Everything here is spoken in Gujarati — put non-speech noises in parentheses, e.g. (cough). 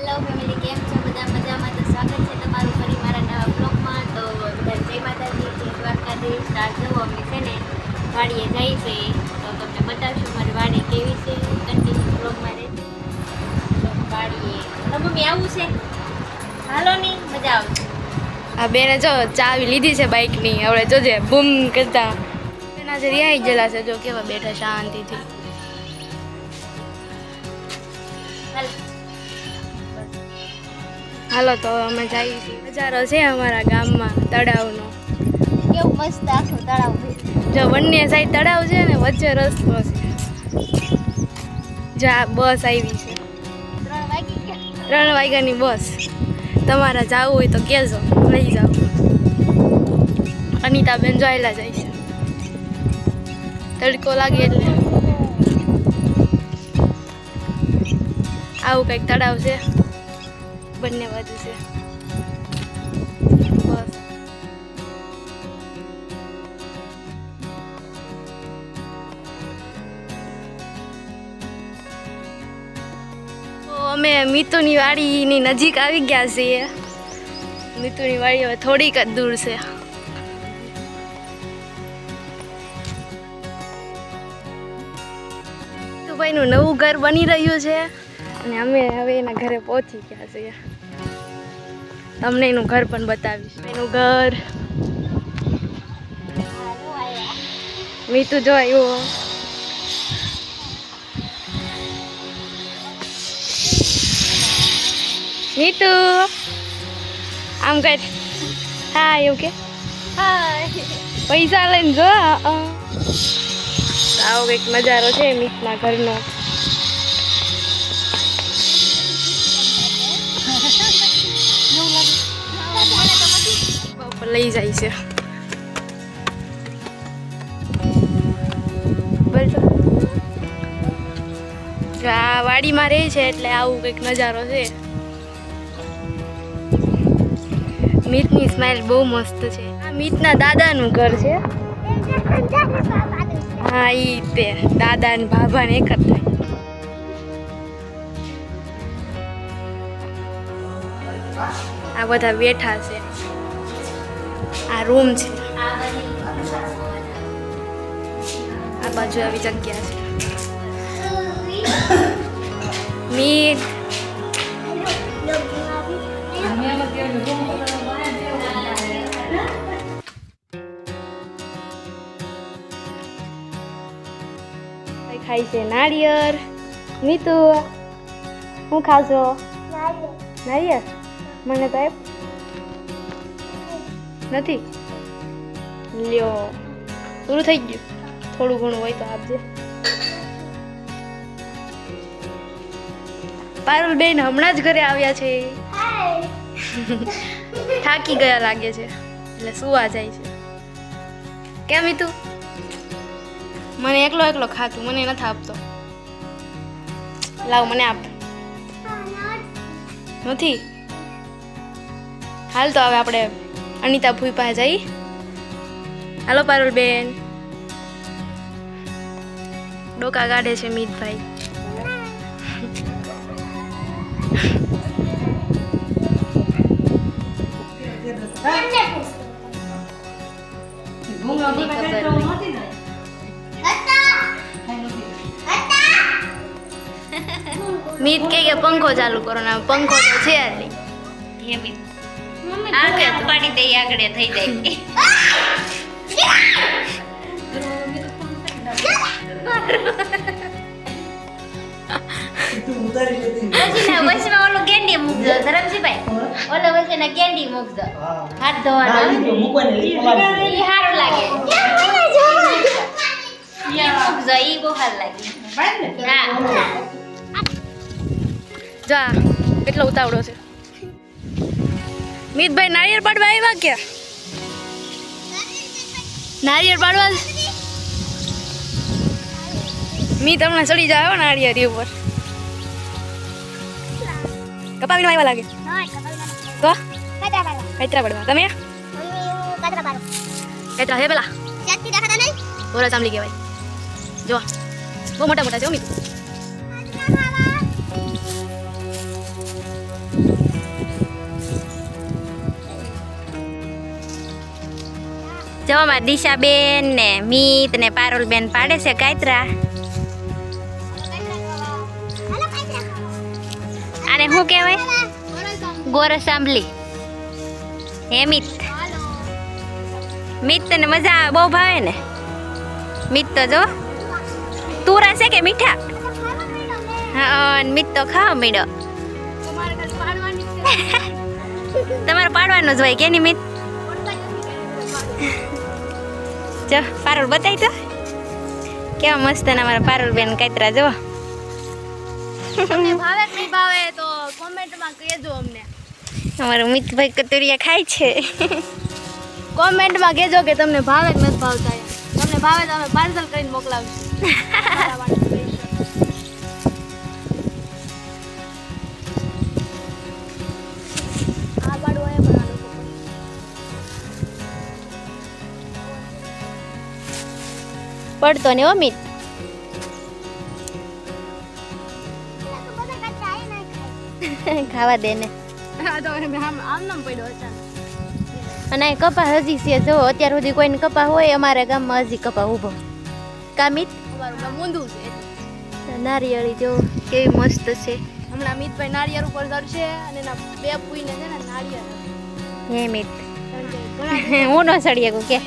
હેલો ફેમિલી કેમ છો? બધા મજામાં? તો સ્વાગત છે તમારું ફરી મારા નવા બ્લોગમાં તો બધા જય માતાજી, જય દ્વારકાધીશ. જવું અમે છે ને વાડીએ જાય છે. તો તમને બતાવશું મારી વાડી કેવી છે. કન્ટિન્યુ બ્લોગમાં રહેશે વાડીએ. તો મમ્મી, આવું છે? હાલો ની, મજા આવશે. આ બેને જો ચાવી લીધી છે બાઇકની હવે જોજે, બૂમ કરતા. બેના જે રિહાઈ ગયેલા છે, જો કેવા બેઠા શાંતિથી. હાલો તો અમે જઈએ છીએ. નજારો છે અમારા ગામમાં તળાવનો. કેવું મસ્ત આખું તળાવ જો બંને સાઈડ તળાવ છે ને વચ્ચે રસ્તો છે. જા બસ આવી છે. ત્રણ વાગ્યાની બસ. તમારે જવું હોય તો કહેજો. લઈ જાઓ. અનિતાબેન જોયેલા જાય છે. તડકો લાગે એટલે. આવું કંઈક તળાવ છે. બંને બાજુ છે. બસ. અમે મિતુની વાડીની નજીક આવી ગયા છીએ. મિતુની વાડી હવે થોડીક જ દૂર છે. ભાઈનું નવું ઘર બની રહ્યું છે. અને અમે હવે એના ઘરે પહોંચી ગયા છીએ. તમને એનું ઘર પણ બતાવીશ. એનું ઘર. મીઠું આયા મીતુ, જો મીતુ, આમ કઈ હા, એવું કે? પૈસા લઈને જો. આવો, કંઈક નજારો છે મીતના ઘરનો. લઈ જાય છે. આ વાડીમાં રહે છે એટલે આવું કંઈક નજારો છે. મીતની સ્માઇલ બહુ મસ્ત છે. આ મીતના દાદાનું ઘર છે. હા, ઈ તે દાદા ને બાબા ને એક જ આ બધા બેઠા છે. આ રૂમ છે. આ બાજુ આવી જગ્યા છે. મીઠ. ખાય છે નાળિયેર. મીતુ હું ખાશો? નાળિયેર. મને તો નથી? લ્યો પૂરું થઈ ગયું. થોડું ઘણું હોય તો આપજે. પારુલ બેન હમણાં જ ઘરે આવ્યા છે. થાકી ગયા લાગે છે. એટલે સુવા જાય છે. કેમ તું? મને એકલો એકલો ખાતું મને નથી આપતો. લાવ મને આપ. નથી? હાલ તો હવે આપણે અનિતા ભૂઈ પાસે જઈ. હાલો પારુલ બેન. ડોકા કાઢે છે મીતભાઈ. મીત કે પંખો ચાલુ કરો ને પંખો તો છે જ નહીં. એમ ઈ. આ કે આ પાડી દઈ આગળ થઈ જાય. (laughs) વચમાં ઓલું કેન્ડી મૂકજો ધરમજીભાઈ. ઓલો વચ્ચેના કેન્ડી મૂકજો હાથ ધોવાના. ઈ સારું લાગે. મૂકજો ઈ બહુ સારું લાગે. હા. જા કેટલો ઉતાવળો છે. મીતભાઈ નારિયેળ પાડવા આવ્યા કે નારિયેળ પાડવા મીત હમણાં ચડી જાય નારિયેળ ઉપર. કપાવીને આવ્યા લાગે? તો? કચરા પડવા. તમે? કચરા હે પેલા? બોરા ચામલી કહેવાય. જો બહુ મોટા મોટા છે હો જો અમારા દિશાબેન ને મીત ને પારુલબેન પાડે છે કાયત્રા. આને શું કહેવાય? ગોરસ આંબલી હે મિત. મિત તને મજા બહુ ભાવે ને. મિત તો જો તુરા છે કે મીઠા? હા મિત તો ખાવા મીડો તમારે પાડવાનું જ હોય કે નહીં જો પારુલ બતાવી તો. કેવા મસ્ત ને અમારા પારુલ બેન કાતરા જો. ભાવે કે નહીં ભાવે તો કોમેન્ટમાં કહેજો અમને. અમારો મિતભાઈ કતુરિયા ખાય છે. કોમેન્ટમાં કહેજો કે તમને ભાવે કે નથી ભાવતા. તમને ભાવે તો અમે પાર્સલ કરીને મોકલાવશું. (laughs) પડતો ને અમિત. ખાવા દે ને. અને કપા હજી છે, જો અત્યાર સુધી કોઈને કપા હોય, અમારા ગામમાં હજી કપા ઊભો. કામિત છે નારિયેળી જો, કેવી મસ્ત છે. હમણાં મિતભાઈ નારિયેળ ઉપર ધરશે અને એના બે પૂઈને છે ને નારિયેળ હે મિત. હું ન સડીએ કે.